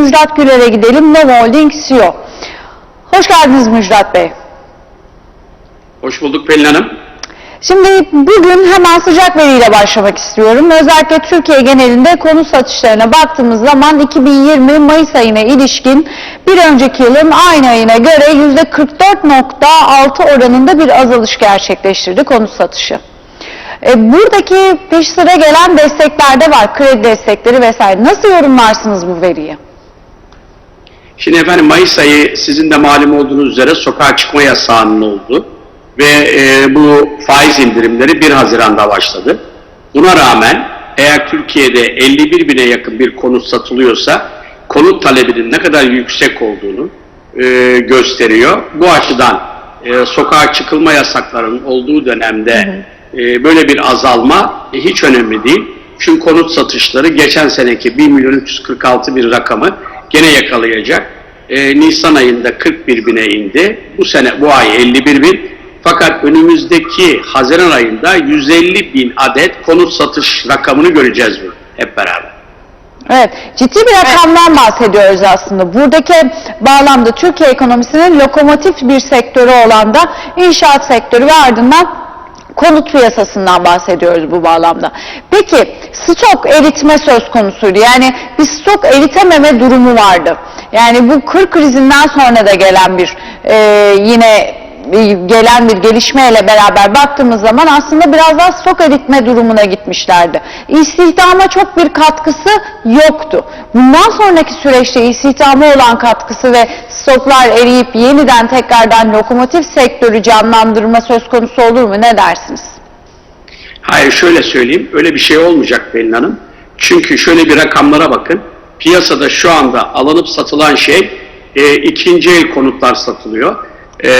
Müjdat Güler'e gidelim. Novo Holding CEO. Hoş geldiniz Müjdat Bey. Hoş bulduk Pelin Hanım. Şimdi bugün hemen sıcak veriyle başlamak istiyorum. Özellikle Türkiye genelinde konut satışlarına baktığımız zaman 2020 Mayıs ayına ilişkin bir önceki yılın aynı ayına göre %44.6 oranında bir azalış gerçekleştirdi konut satışı. E, buradaki peş sıra gelen destekler de var, kredi destekleri vesaire. Nasıl yorumlarsınız bu veriyi? Şimdi efendim Mayıs ayı sizin de malum olduğunuz üzere sokağa çıkma yasağının oldu. Ve e, bu faiz indirimleri 1 Haziran'da başladı. Buna rağmen eğer Türkiye'de 51 bine yakın bir konut satılıyorsa konut talebinin ne kadar yüksek olduğunu e, gösteriyor. Bu açıdan e, sokağa çıkılma yasaklarının olduğu dönemde e, böyle bir azalma e, hiç önemli değil. Çünkü konut satışları geçen seneki 1 milyon 346 bir rakamı gene yakalayacak. E, Nisan ayında 41 bine indi. Bu sene bu ay 51 bin. Fakat önümüzdeki Haziran ayında 150 bin adet konut satış rakamını göreceğiz bu hep beraber. Evet, ciddi bir rakamdan bahsediyoruz aslında. Buradaki bağlamda Türkiye ekonomisinin lokomotif bir sektörü olan da inşaat sektörü ve ardından konut piyasasından bahsediyoruz bu bağlamda. Peki stok eritme söz konusuydu. Yani bir stok eritememe durumu vardı. Yani bu kır krizinden sonra da gelen bir e, yine gelen bir gelişmeyle beraber baktığımız zaman aslında biraz daha stok eritme durumuna gitmişlerdi. İstihdama çok bir katkısı yoktu. Bundan sonraki süreçte istihdama olan katkısı ve stoklar eriyip yeniden tekrardan lokomotif sektörü canlandırma söz konusu olur mu? Ne dersiniz? Hayır şöyle söyleyeyim, öyle bir şey olmayacak Pelin Hanım. Çünkü şöyle bir rakamlara bakın. Piyasada şu anda alınıp satılan şey e, ikinci el konutlar satılıyor. E,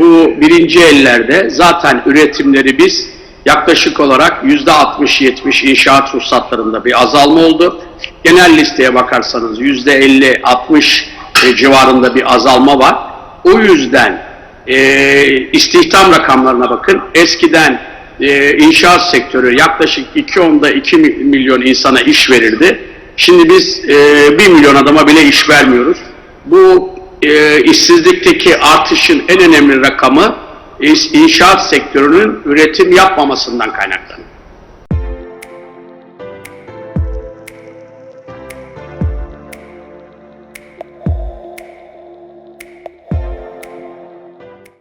bu birinci ellerde zaten üretimleri biz yaklaşık olarak yüzde 60-70 inşaat ruhsatlarında bir azalma oldu. Genel listeye bakarsanız yüzde 50-60 e, civarında bir azalma var. O yüzden e, istihdam rakamlarına bakın. Eskiden e, inşaat sektörü yaklaşık 2.10'da 2 milyon insana iş verirdi. Şimdi biz e, 1 milyon adama bile iş vermiyoruz. Bu e, işsizlikteki artışın en önemli rakamı inşaat sektörünün üretim yapmamasından kaynaklanıyor.